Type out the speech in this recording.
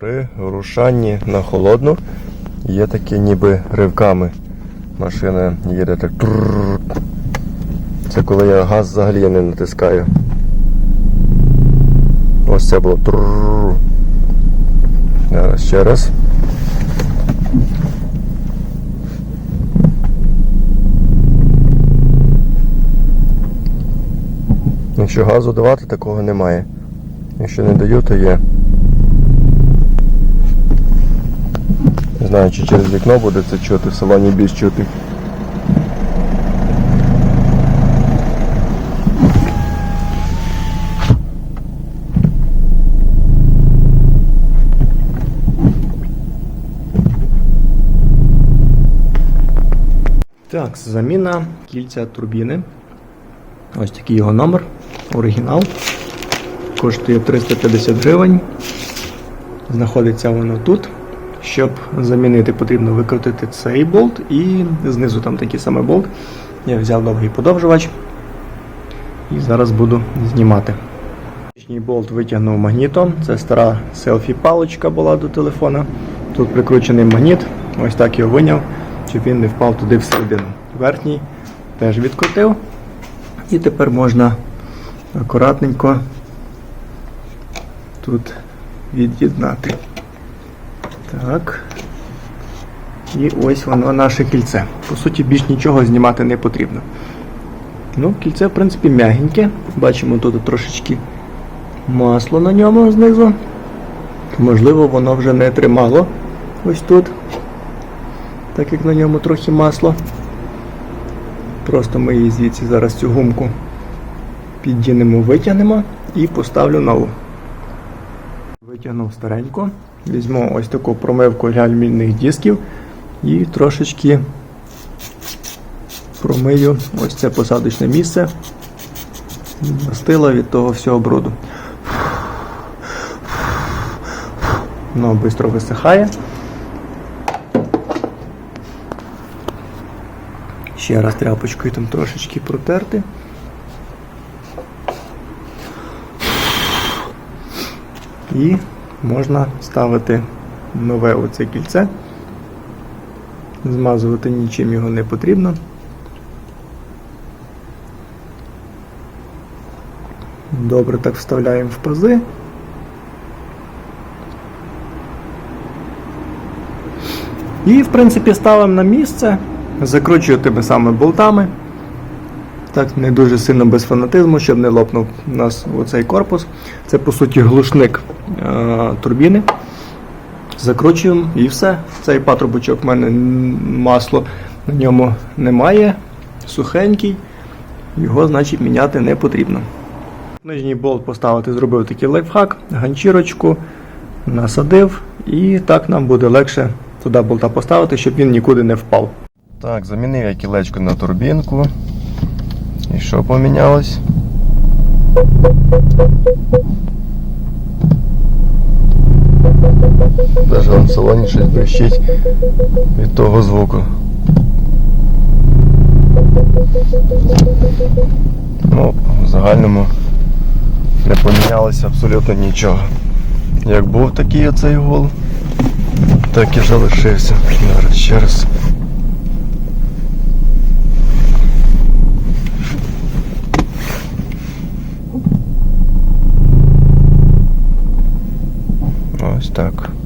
При рушанні на холодну є такі ніби ривками. Машина їде так. Це коли я газ взагалі не натискаю. Ось це було. Зараз ще раз. Якщо газу давати, такого немає. Якщо не даю, то є. Знаю, чи через вікно буде це чути, в салоні більш чути. Так, заміна кільця турбіни. Ось такий його номер, оригінал. Коштує 350 гривень. Знаходиться воно тут. Щоб замінити, потрібно викрутити цей болт і знизу там такий самий болт. Я взяв довгий подовжувач і зараз буду знімати. Нижній болт витягнув магнітом. Це стара селфі-паличка була до телефона. Тут прикручений магніт. Ось так його виняв, щоб він не впав туди всередину. Верхній теж відкрутив. І тепер можна акуратненько тут від'єднати. Так. І ось воно наше кільце. По суті, більш нічого знімати не потрібно. Ну, кільце, в принципі, м'ягеньке. Бачимо тут трошечки масло на ньому знизу. Можливо, воно вже не тримало ось тут. Так як на ньому трохи масло. Просто ми її звідси зараз цю гумку піддінемо, витягнемо і поставлю нову. Витягнув стареньку. Візьму ось таку промивку для алюмінних дисків і трошечки промию ось це посадочне місце. Мастила від того всього бруду. Воно швидко висихає. Ще раз тряпочкою там трошечки протерти. І можна ставити нове оце кільце. Змазувати нічим його не потрібно. Добре так вставляємо в пази. І, в принципі, ставимо на місце, закручую тими самими болтами. Так, не дуже сильно без фанатизму, щоб не лопнув у нас оцей корпус. Це по суті глушник турбіни. Закручуємо і все. Цей патрубочок в мене масло на ньому немає. Сухенький. Його, значить, міняти не потрібно. Нижній болт поставити, зробив такий лайфхак, ганчірочку насадив, і так нам буде легше туди болта поставити, щоб він нікуди не впав. Так, замінив я кілечко на турбінку. І що помінялось? Вон в салоні щось блищить від того звуку. Ну, в загальному не помінялося абсолютно нічого. Як був такий оцей гол, так і залишився. Зараз ще раз. Ось так.